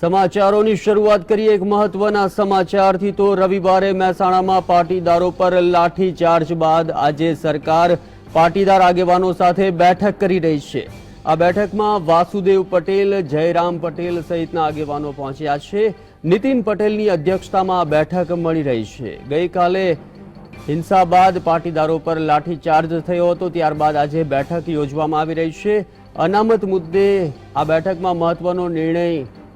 સમાચારોની શરૂઆત કરીએ એક મહત્વના સમાચારથી તો રવિવારે મહેસાણામાં પાટીદારો પર લાઠીચાર્જ બાદ આજે સરકાર પાટીદાર આગેવાનો સાથે બેઠક કરી રહી છે. આ બેઠકમાં વાસુદેવ પટેલ, જયરામ પટેલ સહિતના આગેવાનો પહોંચ્યા છે. નીતિન પટેલની અધ્યક્ષતામાં આ બેઠક મળી રહી છે. ગઈકાલે હિંસા બાદ પાટીદારો પર લાઠીચાર્જ થયો હતો, ત્યારબાદ આજે બેઠક યોજવામાં આવી રહી છે. અનામત મુદ્દે આ બેઠકમાં મહત્વનો નિર્ણય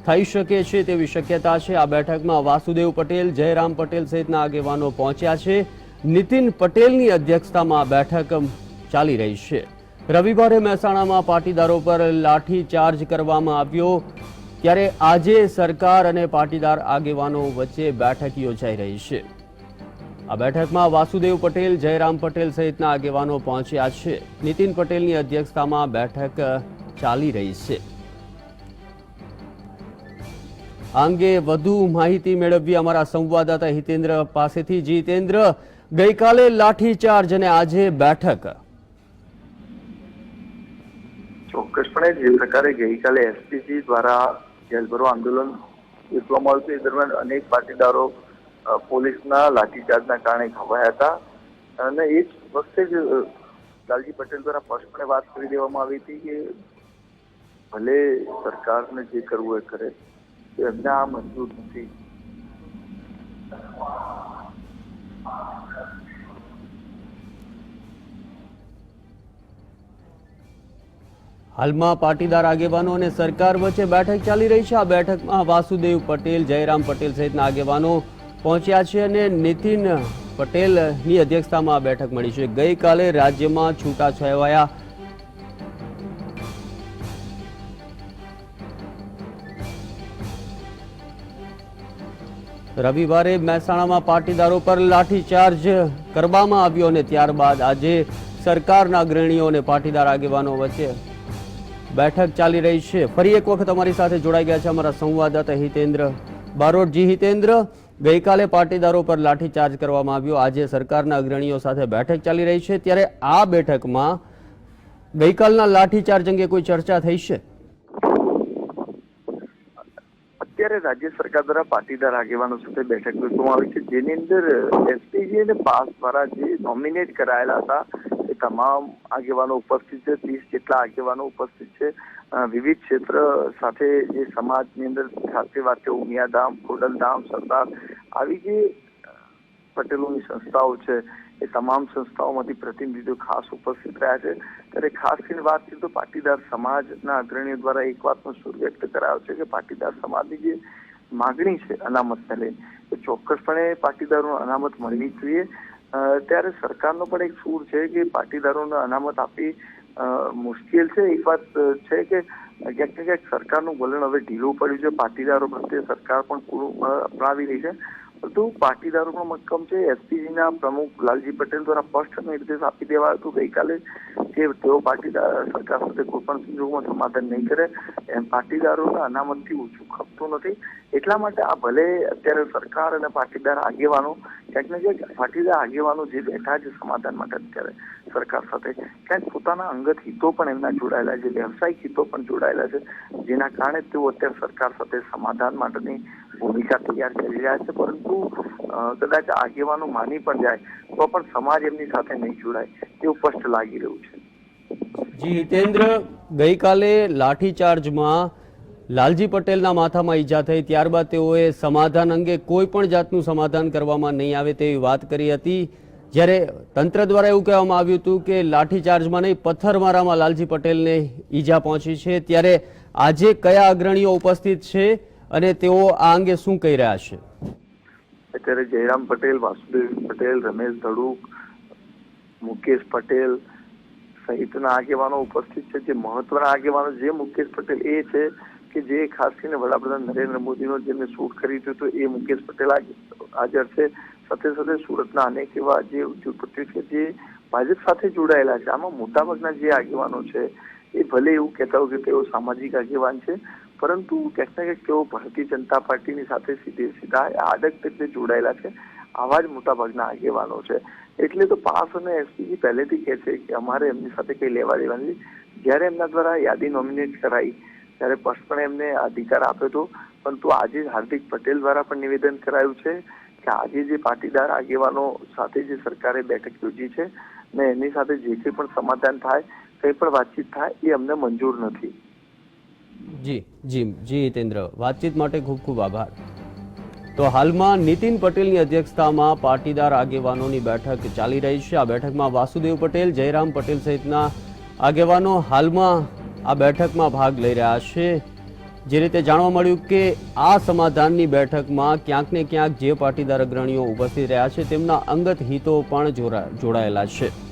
થઈ શકે છે તેવી શક્યતા છે. આ બેઠકમાં વાસુદેવ પટેલ, જયરામ પટેલ સહિતના આગેવાનો પહોંચ્યા છે. નીતિન પટેલની અધ્યક્ષતામાં બેઠક ચાલી રહી છે. રવિવારે મહેસાણામાં પાટીદારો પર લાઠીચાર્જ કરવામાં આવ્યો. ત્યારે આજે સરકાર અને પાટીદાર આગેવાનો વચ્ચે બેઠક યોજાઈ રહી છે. આ બેઠકમાં વાસુદેવ પટેલ, જયરામ પટેલ સહિતના આગેવાનો પહોંચ્યા છે. નીતિન પટેલની અધ્યક્ષતામાં બેઠક ચાલી રહી છે. આ અંગે વધુ માહિતી મેળવવી અમારા સંવાદદાતા હિતેન્દ્ર પાસેથી. જીતેન્દ્ર, ગઈકાલે લાઠીચાર્જ અને આજે બેઠક. ચોક્કસપણે જે પ્રકારે ગઈકાલે એસપીજી દ્વારા જેલભરો આંદોલન યોજવામાં આવ્યું એ દરમિયાન અનેક પાટીદારો પોલીસના લાઠીચાર્જના કારણે ખવાયા હતા. અને એ જ વખતે જ લાલજી પટેલ દ્વારા સ્પષ્ટપણે વાત કરી દેવામાં આવી હતી કે ભલે સરકારને જે કરવું એ કરે એમને મંજૂર નથી હાલમાં પાટીદાર આગેવાનો અને સરકાર વચ્ચે બેઠક ચાલી રહી છે. આ બેઠકમાં વાસુદેવ પટેલ, જયરામ પટેલ સહિતના આગેવાનો પહોંચ્યા છે અને નીતિન પટેલની અધ્યક્ષતામાં આ બેઠક મળી છે. ગઈકાલે રાજ્યમાં છૂટાછવાયા રવિવારે મહેસાણામાં પાટીદારો પર લાઠીચાર્જ કરવામાં આવ્યો અને ત્યારબાદ આજે સરકારના અગ્રણીઓ અને પાટીદાર આગેવાનો વચ્ચે બેઠક ચાલી રહી છે. ફરી એક વખત અમારી સાથે જોડાઈ ગયા છે અમારા સંવાદદાતા હિતેન્દ્ર બારોટજી હિતેન્દ્ર, ગઈકાલે પાટીદારો પર લાઠીચાર્જ કરવામાં આવ્યો. આજે સરકારના અગ્રણીઓ સાથે બેઠક ચાલી રહી છે. ત્યારે આ બેઠકમાં ગઈકાલના લાઠીચાર્જ અંગે કોઈ ચર્ચા થઈ છે? અત્યારે રાજ્ય સરકાર દ્વારા પાટીદાર આગેવાનો સાથે બેઠક યોજવામાં આવી છે, જેની અંદર એસપીજી અને પાસ દ્વારા જે નોમિનેટ કરાયેલા હતા, એ તમામ આગેવાનો ઉપસ્થિત છે, ત્રીસ જેટલા આગેવાનો ઉપસ્થિત છે. વિવિધ ક્ષેત્ર સાથે જે સમાજની અંદર સાથે વાતે ઉમિયાધામ ખોડલધામ, સરદાર, આવી જે પટેલોની સંસ્થાઓ છે, એ તમામ સંસ્થાઓમાંથી પ્રતિનિધિઓ ખાસ ઉપસ્થિત રહ્યા છે. ત્યારે ખાસ કરીને વાત કરીએ તો પાટીદાર સમાજના અગ્રણીઓ દ્વારા એક વાતનો સુર વ્યક્ત કરાયો છે કે પાટીદાર સમાજની જે માગણી છે અનામતને લઈને, એ ચોક્કસપણે પાટીદારોને અનામત મળવી જોઈએ. ત્યારે સરકારનો પણ એક સૂર છે કે પાટીદારોને અનામત આપી મુશ્કેલ છે. એક વાત છે કે ક્યાંક ને ક્યાંક સરકારનું વલણ હવે ઢીલું પડ્યું છે. પાટીદારો પ્રત્યે સરકાર પણ પૂરું અપનાવી રહી છે. પરંતુ પાટીદારો પણ મક્કમ છે. એસપીજીના પ્રમુખ લાલજી પટેલ દ્વારા સ્પષ્ટ નિર્દેશ આપી દેવાયો હતો ગઈકાલે કે તેઓ પાટીદાર સરકાર સાથે કોઈ પણ સંજોગોમાં સમાધાન નહીં કરે. એમ પાટીદારોના અનામતથી ઓછું ખપતું નથી. એટલા માટે આ ભલે અત્યારે સરકાર અને પાટીદાર આગેવાનો, ક્યાંક ને ક્યાંક પાટીદાર આગેવાનો જે બેઠા છે સમાધાન માટે અત્યારે સરકાર સાથે, ક્યાંક પોતાના અંગત હિતો પણ એમના જોડાયેલા છે, વ્યવસાયિક હિતો પણ જોડાયેલા છે, જેના કારણે તેઓ અત્યારે સરકાર સાથે સમાધાન માટેની ભૂમિકા તૈયાર કરી રહ્યા છે, પરંતુ કદાચ આગેવાનો માની પણ જાય, તો પણ સમાજ એમની સાથે નહીં જોડાય, તેવું સ્પષ્ટ લાગી રહ્યું છે. જી, હિતેન્દ્ર, ગઈકાલે લાઠીચાર્જમાં લાલજી પટેલના માથામાં ઈજા થઈ, ત્યારબાદ તેઓએ સમાધાન અંગે કોઈ પણ જાતનું સમાધાન કરવામાં નહીં આવે તેવી વાત કરી હતી. જ્યારે તંત્ર દ્વારા એવું કહેવામાં આવ્યું હતું કે લાઠીચાર્જમાં નહીં પથ્થરમારામાં લાલજી પટેલને ઈજા પહોંચી છે. ત્યારે આજે કયા અગ્રણીઓ ઉપસ્થિત છે? અને તેઓ આ અંગે શું કહી રહ્યા છે? અત્યારે જયરામ પટેલ, વાસુદેવ પટેલ, રમેશ ધડુક, મુકેશ પટેલ સહિતના આગેવાનો ઉપસ્થિત છે. જે મહત્વના આગેવાનો જે મુકેશ પટેલ એ છે કે જે ખાસ કરીને વડાપ્રધાન નરેન્દ્ર મોદીનો જેમને શૂટ કર્યું હતું, એ મુકેશ પટેલ હાજ- હાજર છે. સાથે સાથે સુરતના અનેક એવા જે ઉદ્યોગપતિઓ છે, જે ભાજપ સાથે જોડાયેલા છે. આમાં મોટાભાગના જે આગેવાનો છે, એ ભલે એવું કહેતા હોય કે તેઓ સામાજિક આગેવાન છે પરંતુ ક્યાંક ને ક્યાંક તેઓ ભારતીય જનતા પાર્ટીની સાથે સીધે સીધા આડક રીતે જોડાયેલા છે, આવા જ મોટાભાગના આગેવાનો છે. એટલે તો પાસ અને એસપીજી પહેલેથી કહે છે કે અમારે એમની સાથે કઈ લેવા દેવા નથી. જ્યારે એમના દ્વારા યાદી નોમિનેટ કરાઈ, ત્યારે સ્પષ્ટપણે એમને અધિકાર આપ્યો હતો પરંતુ આજે હાર્દિક પટેલ દ્વારા પણ નિવેદન કરાયું છે કે આજે જે પાટીદાર આગેવાનો સાથે જે સરકારે બેઠક યોજી છે ને એની સાથે જે કંઈ પણ સમાધાન થાય, કંઈ પણ વાતચીત થાય, એ અમને મંજૂર નથી. જી જી જી, હિતેન્દ્ર. વાતચીત માટે ખૂબ ખૂબ આભાર. તો હાલમાં નીતિન પટેલની અધ્યક્ષતામાં પાટીદાર આગેવાનોની બેઠક ચાલી રહી છે. આ બેઠકમાં વાસુદેવ પટેલ, જયરામ પટેલ સહિતના આગેવાનો હાલમાં આ બેઠકમાં ભાગ લઈ રહ્યા છે. જે રીતે જાણવા મળ્યું કે આ સમાધાનની બેઠકમાં ક્યાંક ને ક્યાંક જે પાટીદાર અગ્રણીઓ ઉપસ્થિત રહ્યા છે, તેમના અંગત હિતો પણ જોડા- જોડાયેલા છે.